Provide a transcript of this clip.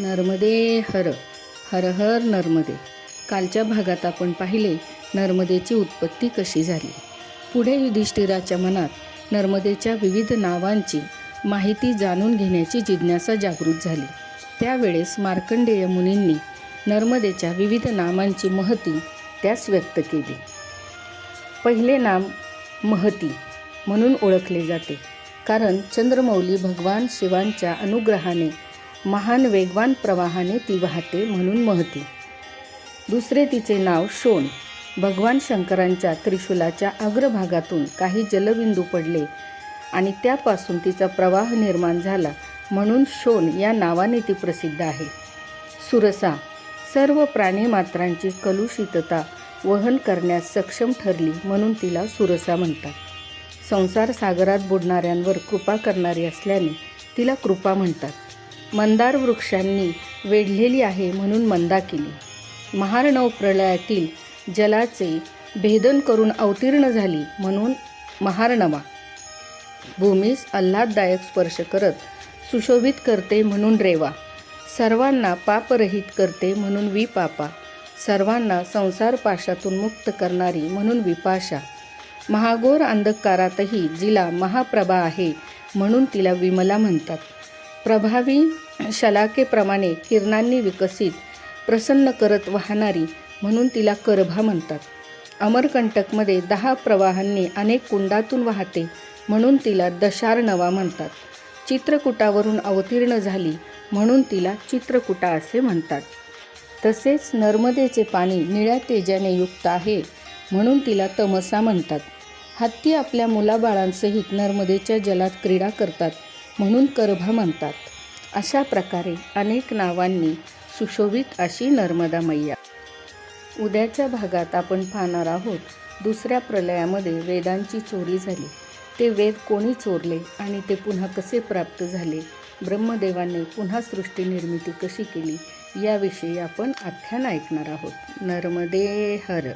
नर्मदे हर हर हर नर्मदे. कालच्या भागात आपण पाहिले नर्मदेची उत्पत्ती कशी झाली. पुढे युधिष्ठिराच्या मनात नर्मदेच्या विविध नावांची माहिती जाणून घेण्याची जिज्ञासा जागृत झाली. त्यावेळेस मार्कंडेय मुनींनी नर्मदेच्या विविध नामांची महती त्यास व्यक्त केली. पहिले नाम महती म्हणून ओळखले जाते कारण चंद्रमौली भगवान शिवांच्या अनुग्रहाने महान वेगवान प्रवाहाने ती वाहते म्हणून महती. दुसरे तिचे नाव शोण भगवान शंकरांच्या त्रिशूलाच्या अग्रभागातून काही जलबिंदू पडले आणि त्यापासून तिचा प्रवाह निर्माण झाला म्हणून शोण या नावाने ती प्रसिद्ध आहे. सुरसा. सर्व प्राणीमात्रांची कलुषितता वहन करण्यास सक्षम ठरली म्हणून तिला सुरसा म्हणतात. संसार सागरात बुडणाऱ्यांवर कृपा करणारी असल्याने तिला कृपा म्हणतात. मंदार वृक्षांनी वेढलेली आहे म्हणून मंदाकिनी महार्णव प्रलयातील जलाचे भेदन करून अवतीर्ण झाली म्हणून महार्णवा भूमीस आल्हाददायक स्पर्श करत सुशोभित करते म्हणून रेवा. सर्वांना पापरहित करते म्हणून विपापा. सर्वांना संसार पाशातून मुक्त करणारी म्हणून विपाशा. महागोर अंधकारातही जिला महाप्रभा आहे म्हणून तिला विमला म्हणतात. प्रभावी शलाकेप्रमाणे किरणांनी विकसित प्रसन्न करत वाहणारी म्हणून तिला करभा म्हणतात. अमरकंटकमध्ये दहा प्रवाहांनी अनेक कुंडातून वाहते म्हणून तिला दशार्णवा म्हणतात. चित्रकूटावरून अवतीर्ण झाली म्हणून तिला चित्रकूटा असे म्हणतात. तसेच नर्मदेचे पाणी निळ्या तेजाने युक्त आहे म्हणून तिला तमसा म्हणतात. हत्ती आपल्या मुलाबाळांसहित नर्मदेच्या जलात क्रीडा करतात. म्हणून करभा म्हणतात. अशा प्रकारे अनेक नावांनी सुशोभित अशी नर्मदा मैया. उद्याच्या भागात आपण पाहणार आहोत दुसऱ्या प्रलयामध्ये वेदांची चोरी झाली. ते वेद कोणी चोरले आणि ते पुन्हा कसे प्राप्त झाले? ब्रह्मदेवाने पुन्हा सृष्टी निर्मिती कशी केली? याविषयी आपण आख्यान ऐकणार आहोत. नर्मदे हर!